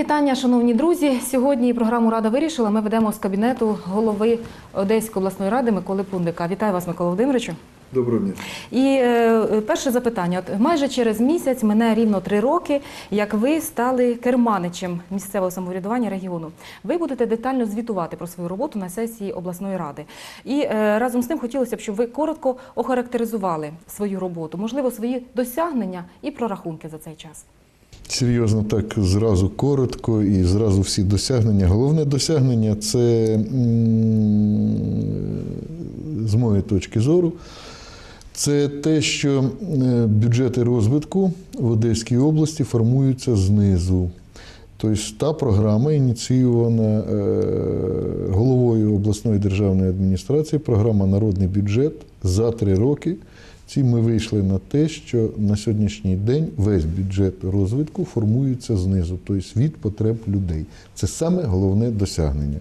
Вітання, шановні друзі. Сьогодні програму Рада вирішила. Ми ведемо з кабінету голови Одеської обласної ради Миколи Пундика. Вітаю вас, Микола Володимировичу. Доброго дня. І е, перше запитання: От майже через місяць мене рівно три роки, як ви стали керманичем місцевого самоврядування регіону. Ви будете детально звітувати про свою роботу на сесії обласної ради. І е, разом з тим хотілося б, щоб ви коротко охарактеризували свою роботу, можливо, свої досягнення і прорахунки за цей час. Серйозно, так зразу коротко і зразу всі досягнення. Головне досягнення це, з моєї точки зору, це те, що е, бюджети розвитку в Одеській області формуються знизу. Тобто та програма ініційована е, головою обласної державної адміністрації, програма Народний бюджет за три роки. Ці ми вийшли на те, що на сьогоднішній день весь бюджет розвитку формується знизу, тобто від потреб людей. Це саме головне досягнення.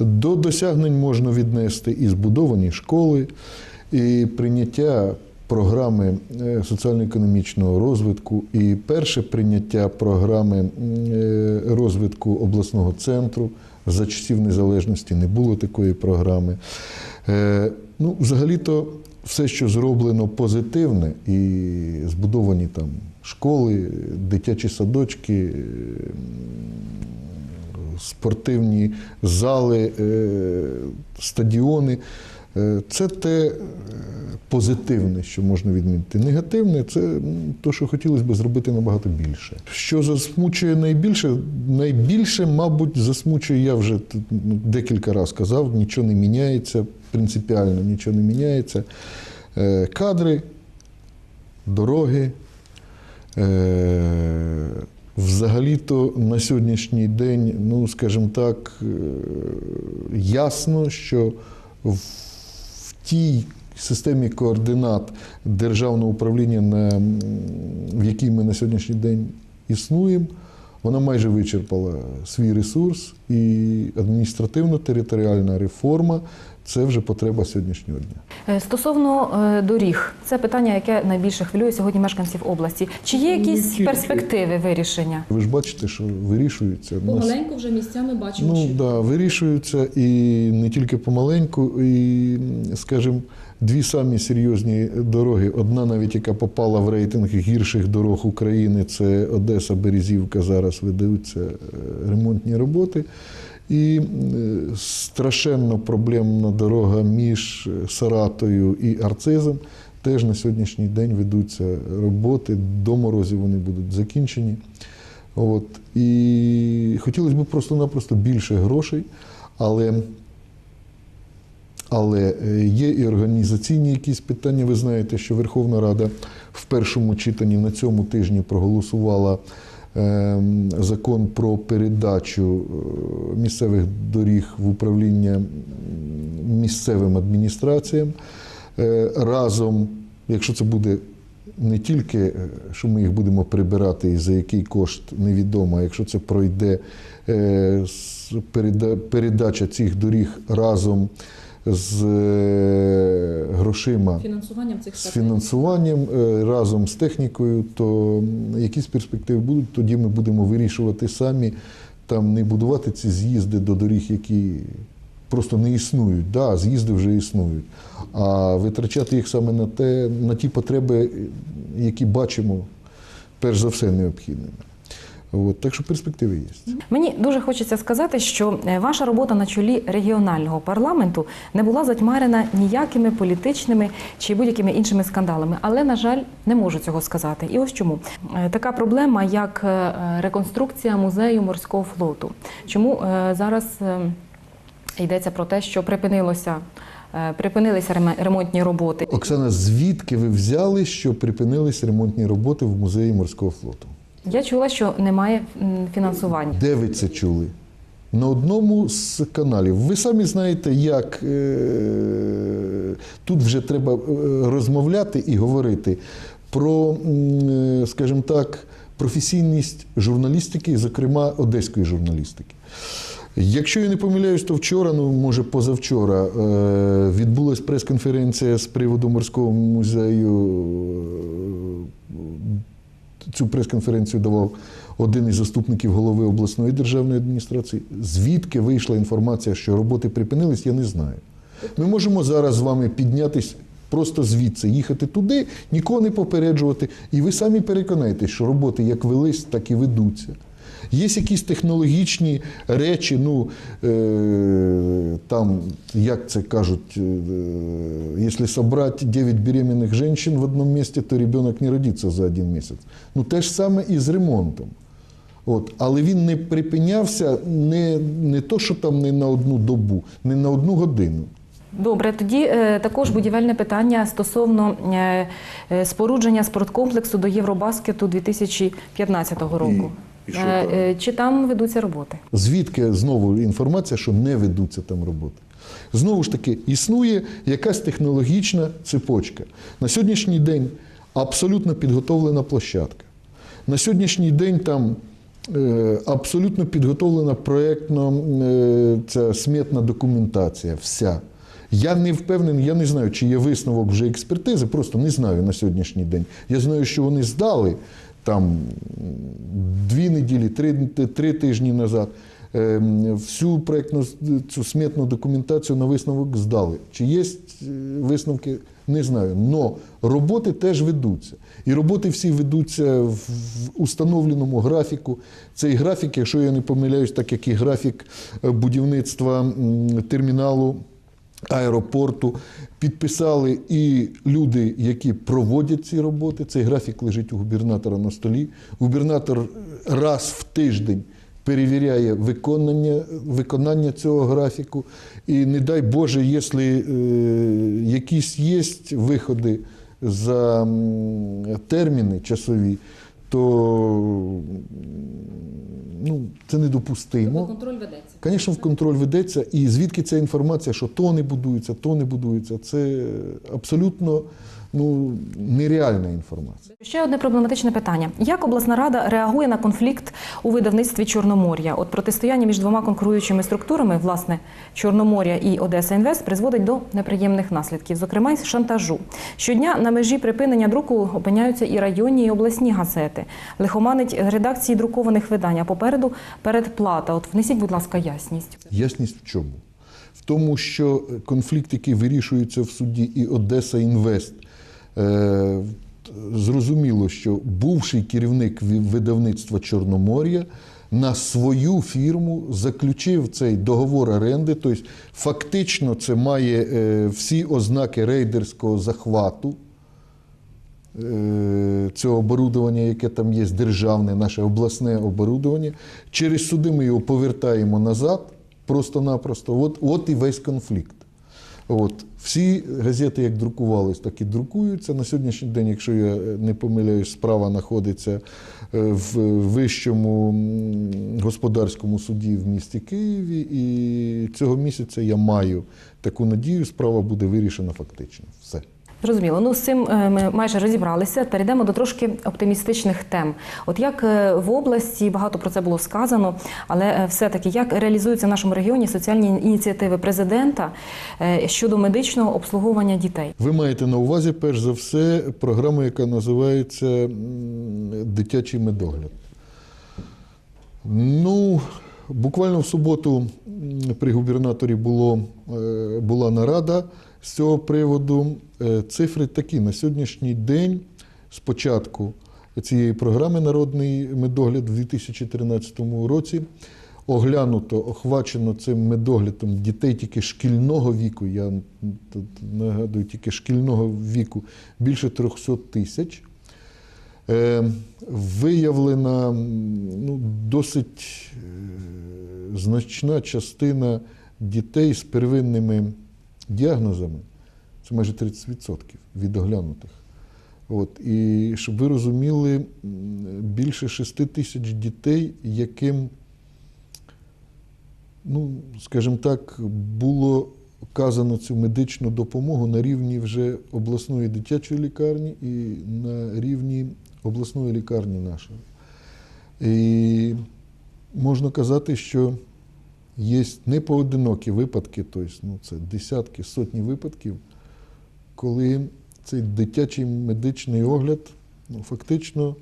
До досягнень можна віднести і збудовані школи, і прийняття програми е, соціально-економічного розвитку, і перше прийняття програми е, розвитку обласного центру. За часів незалежності не було такої програми. Е, Ну, взагалі-то все, що зроблено позитивне, і збудовані там школи, дитячі садочки, е, спортивні зали, е, стадіони. Е, Це те е, позитивне, що можна відмінити. Негативне це то, що хотілося б зробити набагато більше. Що засмучує найбільше? Найбільше, мабуть, засмучує, я вже ну, декілька разів казав, нічого не міняється, принципіально нічого не міняється. Е, Кадри, дороги. Взагалі-то на сьогоднішній день, ну скажімо так, ясно, що в тій системі координат державного управління, на, в якій ми на сьогоднішній день існуємо, вона майже вичерпала свій ресурс, і адміністративно-територіальна реформа це вже потреба сьогоднішнього дня. Е, Стосовно е, доріг, це питання, яке найбільше хвилює сьогодні мешканців області. Чи є якісь перспективи вирішення? Ви ж бачите, що вирішується. Помаленьку вже місцями бачимо, Ну що да, вирішуються і не тільки помаленьку, і, скажімо, дві самі серйозні дороги. Одна, навіть яка попала в рейтинг гірших дорог України, це Одеса, Березівка. Зараз ведуться е, ремонтні роботи. І е, страшенно проблемна дорога між Саратою і Арцизом. Теж на сьогоднішній день ведуться роботи. До морозів вони будуть закінчені. От. І хотілося б просто-напросто більше грошей, але, але е, є і організаційні якісь питання. Ви знаєте, що Верховна Рада в першому читанні на цьому тижні проголосувала ем, закон про передачу е, місцевих доріг в управління місцевим адміністраціям. Е, Разом, якщо це буде не тільки, що ми їх будемо прибирати і за який кошт невідомо, а якщо це пройде передача цих доріг разом з е, грошима. фінансуванням цих З фінансуванням е, разом з технікою, то якісь перспективи будуть, тоді ми будемо вирішувати самі, там не будувати ці з'їзди до доріг, які просто не існують. Да, з'їзди вже існують. А витрачати їх саме на те, на ті потреби, які бачимо, перш за все, необхідними. От, так що перспективи є. Мені дуже хочеться сказати, що е, ваша робота на чолі регіонального парламенту не була затьмарена ніякими політичними чи будь-якими іншими скандалами. Але, на жаль, не можу цього сказати. І ось чому Е, така проблема, як е, реконструкція музею морського флоту. Чому зараз йдеться про те, що припинилося. Припинилися ремонтні роботи. Оксана, звідки ви взяли, що припинились ремонтні роботи в музеї морського флоту? Я чула, що немає фінансування. Де ви це чули? На одному з каналів. Ви самі знаєте, як е, тут вже треба е, розмовляти і говорити про, е, скажімо так, професійність журналістики, зокрема одеської журналістики. Якщо я не помиляюсь, то вчора, ну може позавчора, відбулася прес-конференція з приводу морського музею. Цю прес-конференцію давав один із заступників голови обласної державної адміністрації. Звідки вийшла інформація, що роботи припинились, я не знаю. Ми можемо зараз з вами піднятись просто звідси, їхати туди, нікого не попереджувати. І ви самі переконаєтесь, що роботи як велись, так і ведуться. Є якісь технологічні речі, ну е, там, як це кажуть, е, якщо собрати 9 беременних жінок в одному місці, то ребенок не родиться за один місяць. Ну те ж саме і з ремонтом. От. Але він не припинявся не, не то, що там не на одну добу, не на одну годину. Добре, тоді е, також будівельне питання стосовно е, е, спорудження спорткомплексу до Євробаскету 2015 року. і що Е, там? е, Чи там ведуться роботи? Звідки знову інформація, що не ведуться там роботи? Знову ж таки, існує якась технологічна цепочка. На сьогоднішній день абсолютно підготовлена площадка. На сьогоднішній день там е, абсолютно підготовлена проєктно ця сметна документація. Вся. Я не впевнений, я не знаю, чи є висновок вже експертизи, просто не знаю на сьогоднішній день. Я знаю, що вони здали там дві неділі, три, три тижні назад. е, Всю проєктну цю сметну документацію на висновок здали. Чи є е, висновки, не знаю. Но роботи теж ведуться. І роботи всі ведуться в в установленому графіку. Цей графік, якщо я не помиляюсь, так як і графік е, будівництва терміналу аеропорту. Підписали і люди, які проводять ці роботи. Цей графік лежить у губернатора на столі. Губернатор раз в тиждень перевіряє виконання, виконання цього графіку. І не дай Боже, якщо е, якісь є виходи за терміни часові, то ну, це недопустимо. Контроль ведеться. Звісно, в контроль ведеться, і звідки ця інформація, що то не будується, то не будується, це абсолютно ну, нереальна інформація. Ще одне проблематичне питання: як обласна рада реагує на конфлікт у видавництві Чорномор'я? От протистояння між двома конкуруючими структурами, власне, Чорномор'я і Одеса Інвест, призводить до неприємних наслідків, зокрема й шантажу. Щодня на межі припинення друку опиняються і районні, і обласні газети. Лихоманить редакції друкованих видань. А попереду передплата. От внесіть, будь ласка, ясність. Ясність в чому? В тому, що конфлікт, який вирішується в суді, і Одеса Інвест. Е, зрозуміло, що бувший керівник видавництва Чорномор'я на свою фірму заключив цей договор оренди. Тобто, фактично, це має е, всі ознаки рейдерського захвату е, цього оборудовання, яке там є, державне, наше обласне оборудовання. Через суди ми його повертаємо назад просто-напросто. От, от і весь конфлікт. От. Всі газети, як друкувались, так і друкуються. На сьогоднішній день, якщо я не помиляюсь, справа знаходиться е, в вищому господарському суді в місті Києві. І цього місяця я маю таку надію, справа буде вирішена фактично. Все. Зрозуміло. Ну з цим е, ми майже розібралися. Перейдемо до трошки оптимістичних тем. От як е, в області багато про це було сказано, але е, все-таки як реалізуються в нашому регіоні соціальні ініціативи президента щодо медичного обслуговування дітей? Ви маєте на увазі, перш за все, програму, яка називається Дитячий медогляд. Ну, буквально в суботу при губернаторі було, була нарада з цього приводу. Е, Цифри такі: на сьогоднішній день, спочатку цієї програми Народний медогляд в 2013 році. Оглянуто, охвачено цим медоглядом дітей тільки шкільного віку, я нагадую, тільки шкільного віку більше 300 тисяч. Е, виявлена ну, досить е, значна частина дітей з первинними діагнозами. Це майже 30% від оглянутих. От, і щоб ви розуміли, більше 6 тисяч дітей, яким, ну, скажімо так, було оказано цю медичну допомогу на рівні вже обласної дитячої лікарні і на рівні обласної лікарні нашої. І можна казати, що є непоодинокі випадки, тобто ну, це десятки, сотні випадків, коли цей дитячий медичний огляд ну, фактично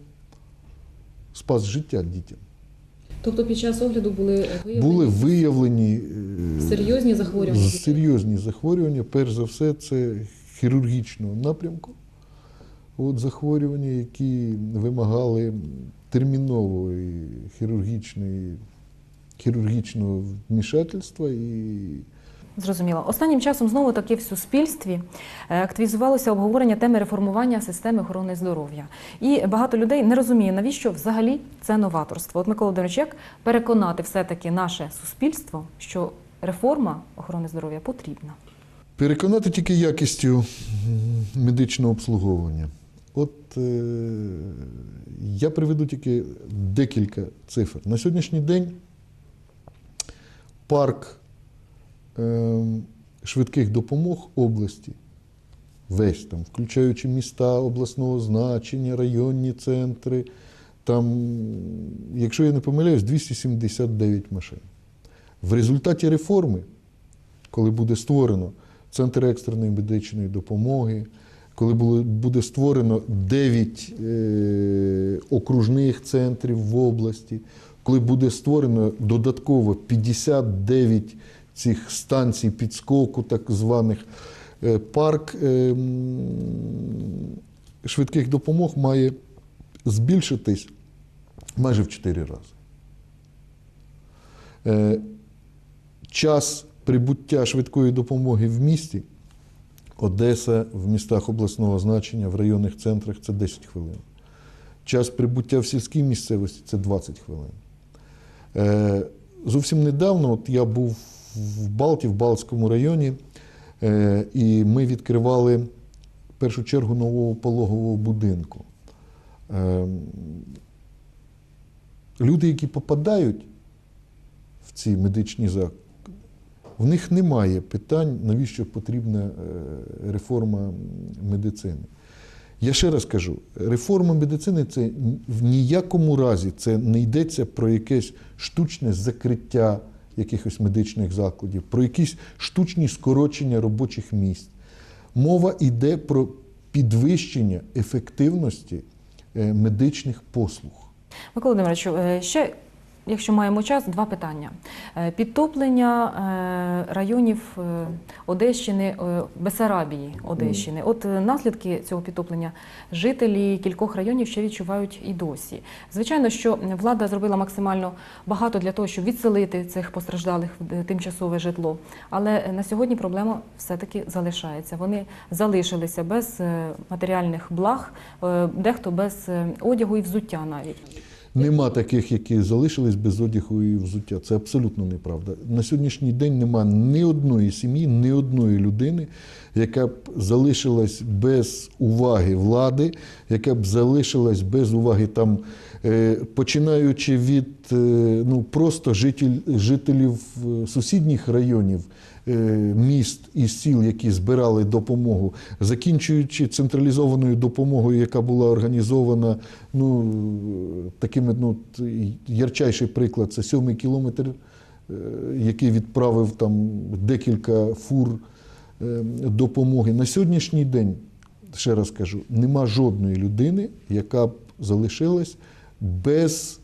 спас життя дітям. Тобто під час огляду були Були виявлені е, серйозні захворювання серйозні захворювання. Перш за все, це хірургічного напрямку. От захворювання, які вимагали термінової хірургічної, хірургічного вмішательства і Зрозуміло. Останнім часом знову таки в суспільстві е, активізувалося обговорення теми реформування системи охорони здоров'я. І багато людей не розуміє, навіщо взагалі це новаторство. От Микола Володимирович, як переконати все-таки наше суспільство, що реформа охорони здоров'я потрібна? Переконати тільки якістю медичного обслуговування. От е, я приведу тільки декілька цифр. На сьогоднішній день парк е, швидких допомог області, весь там, включаючи міста обласного значення, районні центри, там, якщо я не помиляюсь, 279 машин. В результаті реформи коли буде створено Центр екстреної медичної допомоги, коли буде створено 9 е, окружних центрів в області, коли буде створено додатково 59 цих станцій підскоку, так званих, е, парк е, швидких допомог має збільшитись майже в 4 рази. Е, час прибуття швидкої допомоги в місті Одеса в містах обласного значення, в районних центрах це 10 хвилин. Час прибуття в сільській місцевості це 20 хвилин. Е, зовсім недавно от я був в Балті, в Балтському районі, е, і ми відкривали в першу чергу нового пологового будинку. Е, люди, які попадають в ці медичні заклади, в них немає питань, навіщо потрібна реформа медицини. Я ще раз кажу, реформа медицини це в ніякому разі це не йдеться про якесь штучне закриття якихось медичних закладів, про якісь штучні скорочення робочих місць. Мова йде про підвищення ефективності е, медичних послуг. Микола Володимирович, е, ще, якщо маємо час, два питання. Е, Підтоплення е, районів е, Одещини, Бесарабії Одещини. От наслідки цього підтоплення жителі кількох районів ще відчувають і досі. Звичайно, що влада зробила максимально багато для того, щоб відселити цих постраждалих в тимчасове житло. Але на сьогодні проблема все-таки залишається. Вони залишилися без матеріальних благ, дехто без одягу і взуття навіть. Нема таких, які залишились без одягу і взуття. Це абсолютно неправда. На сьогоднішній день нема ні одної сім'ї, ні одної людини, яка б залишилась без уваги влади, яка б залишилась без уваги там, е, починаючи від е, ну, просто житель, жителів е, сусідніх районів. Е, Міст і сіл, які збирали допомогу, закінчуючи централізованою допомогою, яка була організована, ну такими ну ярчайший приклад це сьомий кілометр, е, який відправив там декілька фур е, допомоги. На сьогоднішній день, ще раз кажу, нема жодної людини, яка б залишилась без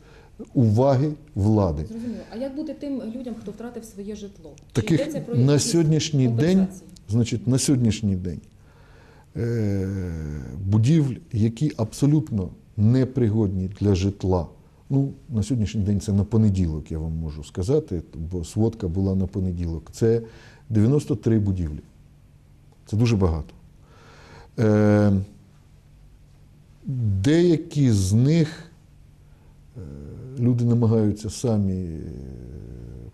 уваги влади. Зрозуміло. А як бути тим людям, хто втратив своє житло? Таких на сьогоднішній день, значить, на сьогоднішній день е, будівль, які абсолютно непригодні для житла. Ну, на сьогоднішній день це на понеділок, я вам можу сказати, бо сводка була на понеділок. Це 93 будівлі. Це дуже багато. Е, деякі з них люди намагаються самі е,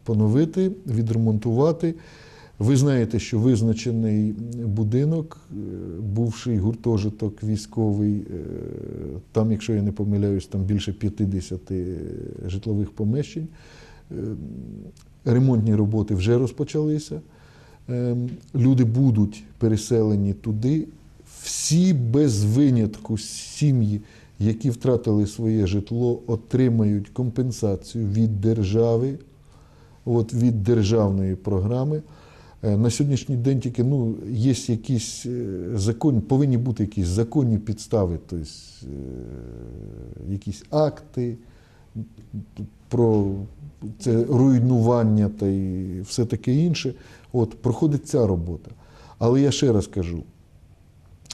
поновити, відремонтувати. Ви знаєте, що визначений будинок, е, бувший гуртожиток військовий, е, там, якщо я не помиляюсь, там більше 50 житлових помещень. Е, Ремонтні роботи вже розпочалися. Е, Люди будуть переселені туди. Всі без винятку сім'ї, які втратили своє житло, отримають компенсацію від держави, от від державної програми. Е, На сьогоднішній день тільки ну, є якісь е, законні, повинні бути якісь законні підстави, тобто е, якісь акти про це руйнування та й все таке інше. От, проходить ця робота. Але я ще раз кажу,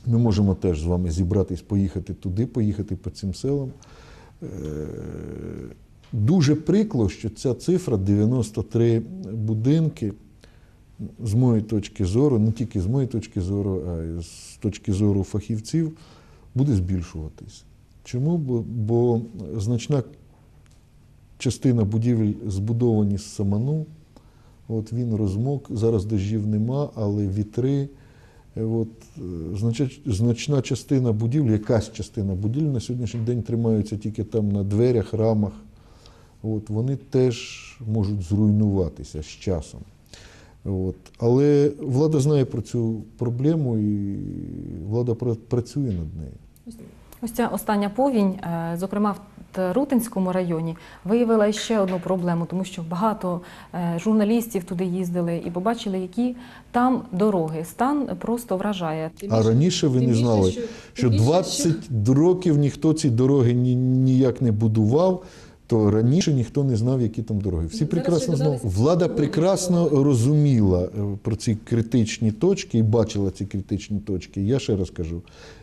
ми можемо теж з вами зібратись, поїхати туди, поїхати по цим селам. Е, Дуже прикло, що ця цифра 93 будинки, з моєї точки зору, не тільки з моєї точки зору, а й з точки зору фахівців, буде збільшуватись. Чому? Бо, бо значна частина будівель збудовані з саману. От він розмок, зараз дощів нема, але вітри. Е, От, е, значна, частина будівлі, якась частина будівлі на сьогоднішній день тримаються тільки там на дверях, рамах. От, вони теж можуть зруйнуватися з часом. От. Але влада знає про цю проблему і влада пра- працює над нею. Ось ця остання повінь, е, зокрема в Тарутинському районі, виявила ще одну проблему, тому що багато е, журналістів туди їздили і побачили, які там дороги. Стан просто вражає. А раніше ви не знали, що 20 років ніхто ці дороги ніяк не будував, то раніше ніхто не знав, які там дороги. Всі прекрасно знали. Влада прекрасно розуміла е, про ці критичні точки і бачила ці критичні точки. Я ще раз кажу: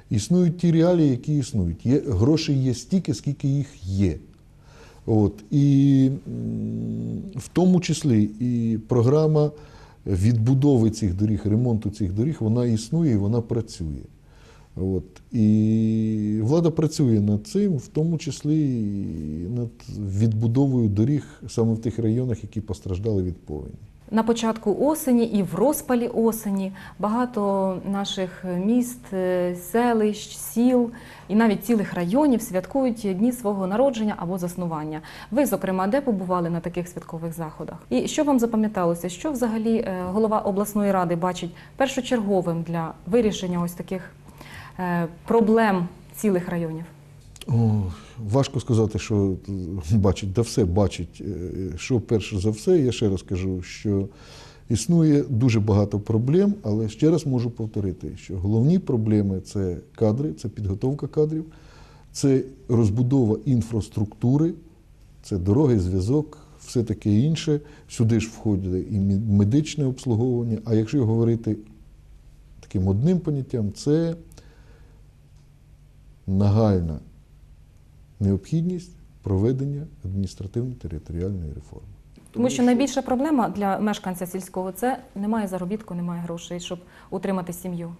існують ті реалії, які існують. Є, грошей є стільки, скільки їх є. От, і в тому числі і програма відбудови цих доріг, ремонту цих доріг, вона існує і вона працює. От. І влада працює над цим, в тому числі і над відбудовою доріг саме в тих районах, які постраждали від повені. На початку осені і в розпалі осені багато наших міст, е, селищ, сіл і навіть цілих районів святкують дні свого народження або заснування. Ви, зокрема, де побували на таких святкових заходах? І що вам запам'яталося? Що взагалі е, голова обласної ради бачить першочерговим для вирішення ось таких е, проблем цілих районів? О, важко сказати, що бачить, да все бачить. Е, Що перше за все, я ще раз кажу, що існує дуже багато проблем, але ще раз можу повторити, що головні проблеми це кадри, це підготовка кадрів, це розбудова інфраструктури, це дороги, зв'язок, все таке інше. Сюди ж входить і медичне обслуговування. А якщо говорити таким одним поняттям, це нагальна необхідність проведення адміністративно-територіальної реформи. Тому що найбільша проблема для мешканця сільського це немає заробітку, немає грошей, щоб утримати сім'ю.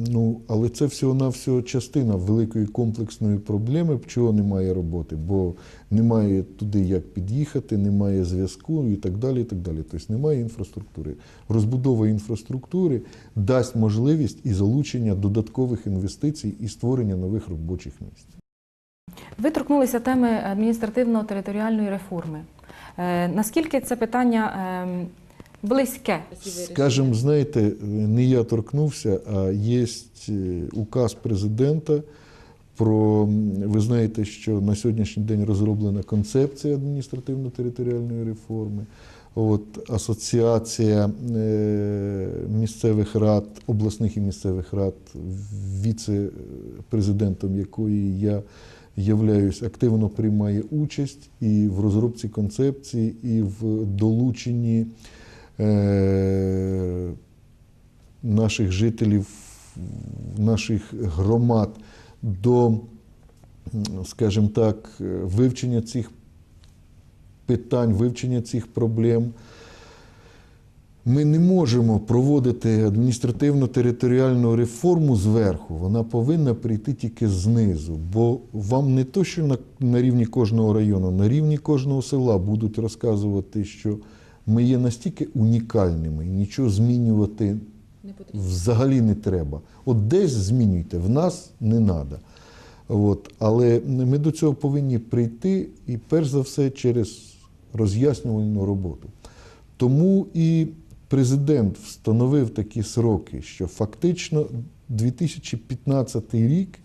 Ну, але це всього-навсього частина великої комплексної проблеми, чого немає роботи, бо немає туди як під'їхати, немає зв'язку і так далі. І так далі. Тобто немає інфраструктури. Розбудова інфраструктури дасть можливість і залучення додаткових інвестицій і створення нових робочих місць. Ви торкнулися теми адміністративно-територіальної реформи. Е, наскільки це питання ем, близьке? Скажем, знаєте, не я торкнувся, а є указ президента про, ви знаєте, що на сьогоднішній день розроблена концепція адміністративно-територіальної реформи. От, асоціація е, місцевих рад, обласних і місцевих рад, віце-президентом якої я являюсь, активно приймає участь і в розробці концепції, і в долученні е, наших жителів, наших громад до, скажімо так, е, вивчення цих питань, вивчення цих проблем. Ми не можемо проводити адміністративно-територіальну реформу зверху. Вона повинна прийти тільки знизу. Бо вам не то, що на, на рівні кожного району, на рівні кожного села будуть розказувати, що ми є настільки унікальними, і нічого змінювати взагалі не треба. От десь змінюйте, в нас не треба. От. Але ми до цього повинні прийти і перш за все через роз'яснювальну роботу. Тому і президент встановив такі сроки, що фактично 2015 рік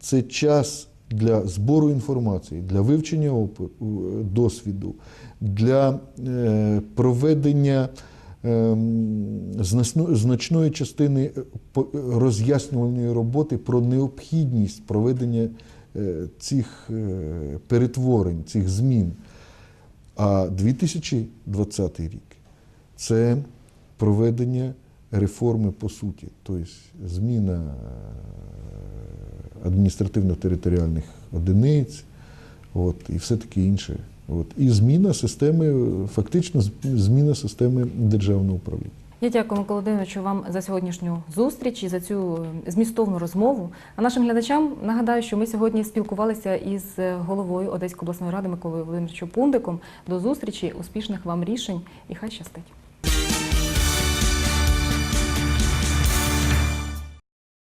це час для збору інформації, для вивчення досвіду, для е, проведення ем, значної частини е, роз'яснювальної роботи про необхідність проведення е, цих перетворень, цих змін. А 2020 рік це проведення реформи по суті, тобто зміна е, адміністративно-територіальних одиниць, от, і все таке інше. От. І зміна системи, фактично зміна системи державного управління. Я дякую, Микола Володимировичу, вам за сьогоднішню зустріч і за цю е, змістовну розмову. А нашим глядачам нагадаю, що ми сьогодні спілкувалися із е, головою Одеської обласної ради Миколою Володимировичем Пундиком. До зустрічі, успішних вам рішень і хай щастить.